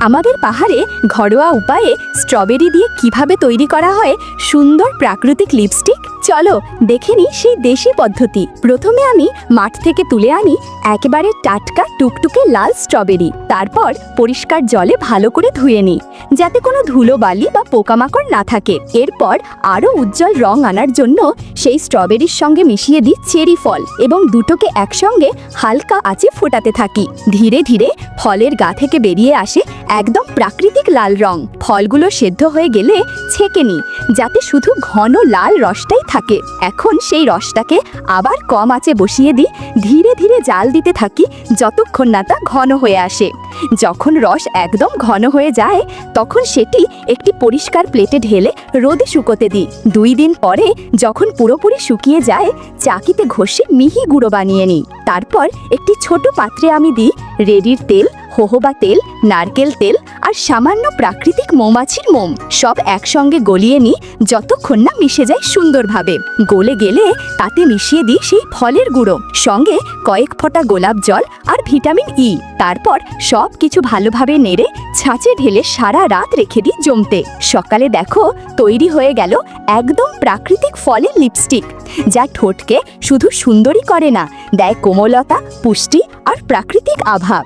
আমাদের পাহাড়ে ঘরোয়া উপায়ে স্ট্রবেরি দিয়ে কীভাবে তৈরি করা হয় সুন্দর প্রাকৃতিক লিপস্টিক চলো, দেখে নিই সেই দেশি পদ্ধতি। প্রথমে আমি মাঠ থেকে তুলে আনি একেবারে টাটকা, টুকটুকে লাল স্ট্রবেরি। তারপর পরিষ্কার জলে ভালো করে ধুয়ে নিই, যাতে কোনো ধুলো বালি বা পোকামাকড় না থাকে। এরপর আরও উজ্জ্বল রং আনার জন্য সেই স্ট্রবেরির সঙ্গে মিশিয়ে দিই চেরি ফল এবং দুটোকে একসঙ্গে হালকা আঁচে ফোটাতে থাকি। ধীরে ধীরে ফলের গা থেকে বেরিয়ে আসে একদম প্রাকৃতিক লাল রং। ফলগুলো সেদ্ধ হয়ে গেলে ছেঁকে নিই, যাতে শুধু ঘন লাল রসটাই থাকে। এখন সেই রসটাকে আবার কম আঁচে বসিয়ে দিই, ধীরে ধীরে জাল দিতে থাকি যতক্ষণ না তা ঘন হয়ে আসে। যখন রস একদম ঘন হয়ে যায়, তখন সেটি একটি পরিষ্কার প্লেটে ঢেলে রোদে শুকোতে দিই। দুই দিন পরে যখন পুরোপুরি শুকিয়ে যায়, চাকিতে ঘষে মিহি গুঁড়ো বানিয়ে নিই। তারপর একটি ছোট পাত্রে আমি দিই রেডির তেল হোহোবা তেল, নারকেল তেল আর সামান্য প্রাকৃতিক মৌমাছির মোম। সব একসঙ্গে গলিয়ে নিই, যতক্ষণ না মিশে যায় সুন্দরভাবে। গলে গেলে তাতে মিশিয়ে দিই সেই ফলের গুঁড়ো। সঙ্গে কয়েক ফোঁটা গোলাপ জল আর ভিটামিন ই। তারপর সব কিছু ভালোভাবে নেড়ে ছাঁচে ঢেলে সারা রাত রেখে দিই জমতে। সকালে দেখো, তৈরি হয়ে গেল একদম প্রাকৃতিক ফলের লিপস্টিক, যা ঠোঁটকে শুধু সুন্দরই করে না, দেয় কোমলতা, পুষ্টি আর প্রাকৃতিক আভা।